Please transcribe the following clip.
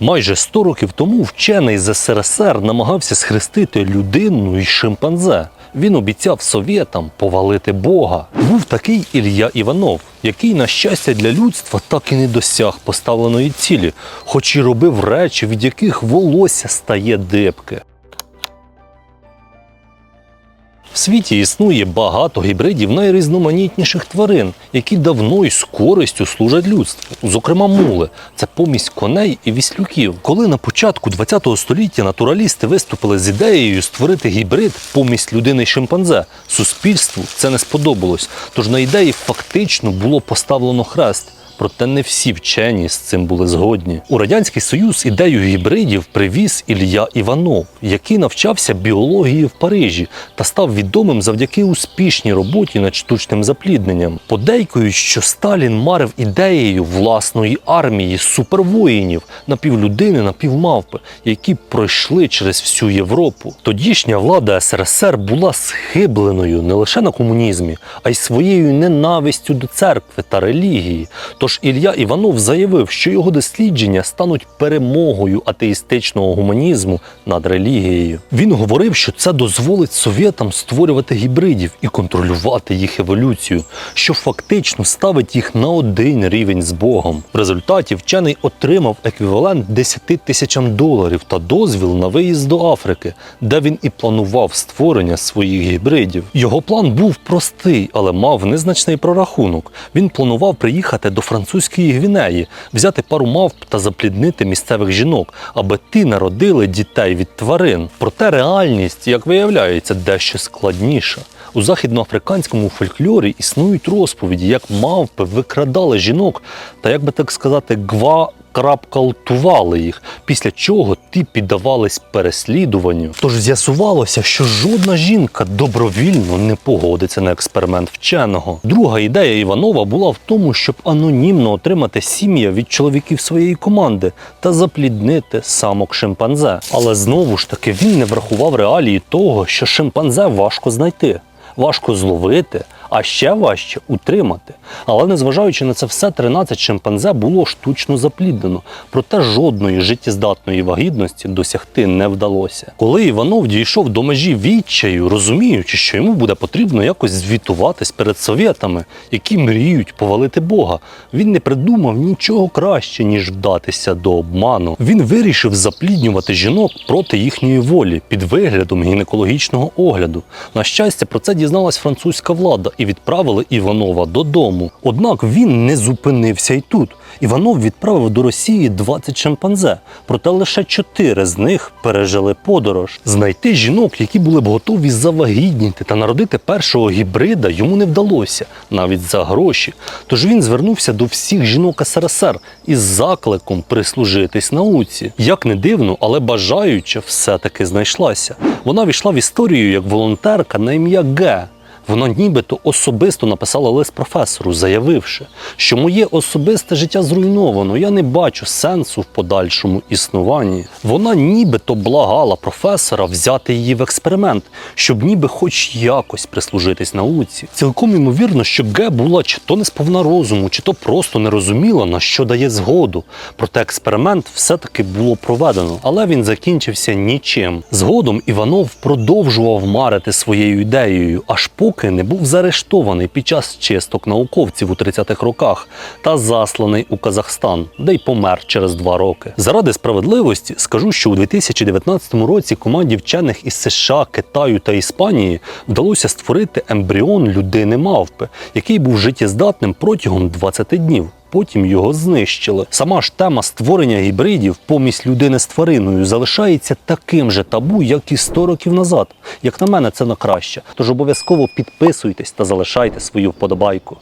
Майже 100 років тому вчений з СРСР намагався схрестити людину і шимпанзе. Він обіцяв совєтам повалити Бога. Був такий Ілья Іванов, який, на щастя, для людства так і не досяг поставленої цілі, хоч і робив речі, від яких волосся стає дибке. В світі існує багато гібридів найрізноманітніших тварин, які давно і з користю служать людству. Зокрема, мули це помість коней і віслюків. Коли на початку ХХ століття натуралісти виступили з ідеєю створити гібрид помість людини й шимпанзе, суспільству це не сподобалось. Тож на ідеї фактично було поставлено хрест. Проте не всі вчені з цим були згодні. У радянський союз ідею гібридів привіз Ілля Іванов, який навчався біології в Парижі та став відомим завдяки успішній роботі над штучним заплідненням. Подейкують, що Сталін марив ідеєю власної армії супервоїнів напівлюдини, напівмавпи, які пройшли через всю Європу. Тодішня влада СРСР була схибленою не лише на комунізмі, а й своєю ненавистю до церкви та релігії. Тож Ілля Іванов заявив, що його дослідження стануть перемогою атеїстичного гуманізму над релігією. Він говорив, що це дозволить совєтам створювати гібридів і контролювати їх еволюцію, що фактично ставить їх на один рівень з Богом. В результаті вчений отримав еквівалент 10 тисячам доларів та дозвіл на виїзд до Африки, де він і планував створення своїх гібридів. Його план був простий, але мав незначний прорахунок. Він планував приїхати до французької гвінеї, взяти пару мавп та запліднити місцевих жінок, аби ті народили дітей від тварин. Проте реальність, як виявляється, дещо складніша. У західноафриканському фольклорі існують розповіді, як мавпи викрадали жінок та, як би так сказати, гва крапкалтували їх, після чого ті піддавались переслідуванню. Тож з'ясувалося, що жодна жінка добровільно не погодиться на експеримент вченого. Друга ідея Іванова була в тому, щоб анонімно отримати сім'я від чоловіків своєї команди та запліднити самок шимпанзе. Але знову ж таки він не врахував реалії того, що шимпанзе важко знайти. Важко зловити, а ще важче утримати. Але незважаючи на це все, 13 шимпанзе було штучно запліднено, проте жодної життєздатної вагітності досягти не вдалося. Коли Іванов дійшов до межі відчаю, розуміючи, що йому буде потрібно якось звітуватись перед совєтами, які мріють повалити Бога, він не придумав нічого краще, ніж вдатися до обману. Він вирішив запліднювати жінок проти їхньої волі під виглядом гінекологічного огляду. На щастя, про це дізналась французька влада і відправили Іванова додому. Однак він не зупинився й тут. Іванов відправив до Росії 20 шимпанзе, проте лише 4 з них пережили подорож. Знайти жінок, які були б готові завагітніти та народити першого гібрида, йому не вдалося, навіть за гроші. Тож він звернувся до всіх жінок СРСР із закликом прислужитись науці. Як не дивно, але бажаюча все-таки знайшлася. Вона війшла в історію як волонтерка на ім'я Г. Вона нібито особисто написала лист професору, заявивши, що моє особисте життя зруйновано, я не бачу сенсу в подальшому існуванні. Вона нібито благала професора взяти її в експеримент, щоб ніби хоч якось прислужитись науці. Цілком ймовірно, що Ге була чи то не сповна розуму, чи то просто не розуміла, на що дає згоду. Проте експеримент все-таки було проведено, але він закінчився нічим. Згодом Іванов продовжував марити своєю ідеєю, аж поки не був заарештований під час чисток науковців у 30-х роках та засланий у Казахстан, де й помер через два роки. Заради справедливості скажу, що у 2019 році команді вчених із США, Китаю та Іспанії вдалося створити ембріон людини мавпи, який був життєздатним протягом 20 днів. Потім його знищили. Сама ж тема створення гібридів помість людини з твариною залишається таким же табу, як і 100 років назад. Як на мене, це на краще. Тож обов'язково підписуйтесь та залишайте свою вподобайку.